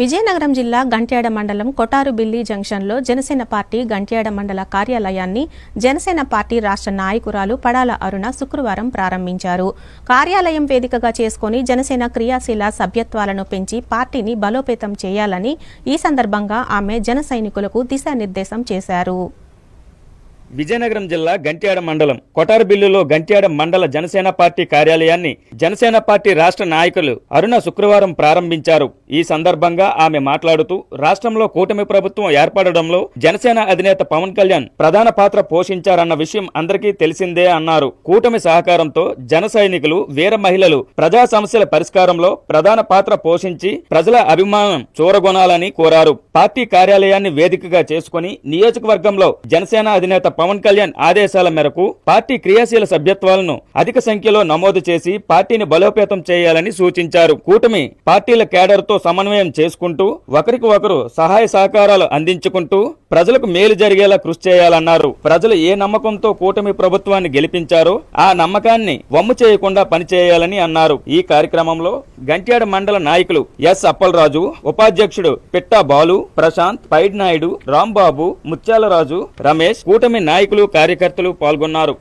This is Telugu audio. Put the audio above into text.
విజయనగరం జిల్లా గంట్యాడ మండలం కొటారుబిల్లి జంక్షన్లో జనసేన పార్టీ గంట్యాడ మండల కార్యాలయాన్ని జనసేన పార్టీ రాష్ట్ర నాయకురాలు పడాల అరుణ శుక్రవారం ప్రారంభించారు. కార్యాలయం వేదికగా చేసుకుని జనసేన క్రియాశీల సభ్యత్వాలను పెంచి పార్టీని బలోపేతం చేయాలని ఈ సందర్భంగా ఆమె జన సైనికులకు దిశానిర్దేశం చేశారు. విజయనగరం జిల్లా గంట్యాడ మండలం కొటారబిల్లులో గంట్యాడ మండల జనసేన పార్టీ కార్యాలయాన్ని జనసేన పార్టీ రాష్ట్ర నాయకులు అరుణ శుక్రవారం ప్రారంభించారు. ఈ సందర్భంగా ఆమె మాట్లాడుతూ రాష్ట్రంలో కూటమి ప్రభుత్వం ఏర్పడడంలో జనసేన అధినేత పవన్ కళ్యాణ్ ప్రధాన పాత్ర పోషించారన్న విషయం అందరికీ తెలిసిందే అన్నారు. కూటమి సహకారంతో జన సైనికులు వీర మహిళలు ప్రజా సమస్యల పరిష్కారంలో ప్రధాన పాత్ర పోషించి ప్రజల అభిమానం చూరగొనాలని కోరారు. పార్టీ కార్యాలయాన్ని వేదికగా చేసుకుని నియోజకవర్గంలో జనసేన అధినేత పవన్ కళ్యాణ్ ఆదేశాల మేరకు పార్టీ క్రియాశీల సభ్యత్వాలను అధిక సంఖ్యలో నమోదు చేసి పార్టీని బలోపేతం చేయాలని సూచించారు. కూటమి పార్టీల కేడర్తో సమన్వయం చేసుకుంటూ ఒకరికి ఒకరు సహాయ సహకారాలు అందించుకుంటూ ప్రజలకు మేలు జరిగేలా కృషి చేయాలన్నారు. ప్రజలు ఏ నమ్మకంతో కూటమి ప్రభుత్వాన్ని గెలిపించారో ఆ నమ్మకాన్ని వమ్ము చేయకుండా పనిచేయాలని అన్నారు. ఈ కార్యక్రమంలో గంట్యాడ మండల నాయకులు ఎస్ అప్పలరాజు ఉపాధ్యక్షుడు పిట్టా బాలు ప్రశాంత్ పైడ్ నాయుడు రాంబాబు ముత్యాలరాజు రమేష్ కూటమి నాయకులు కార్యకర్తలు పాల్గొన్నారు.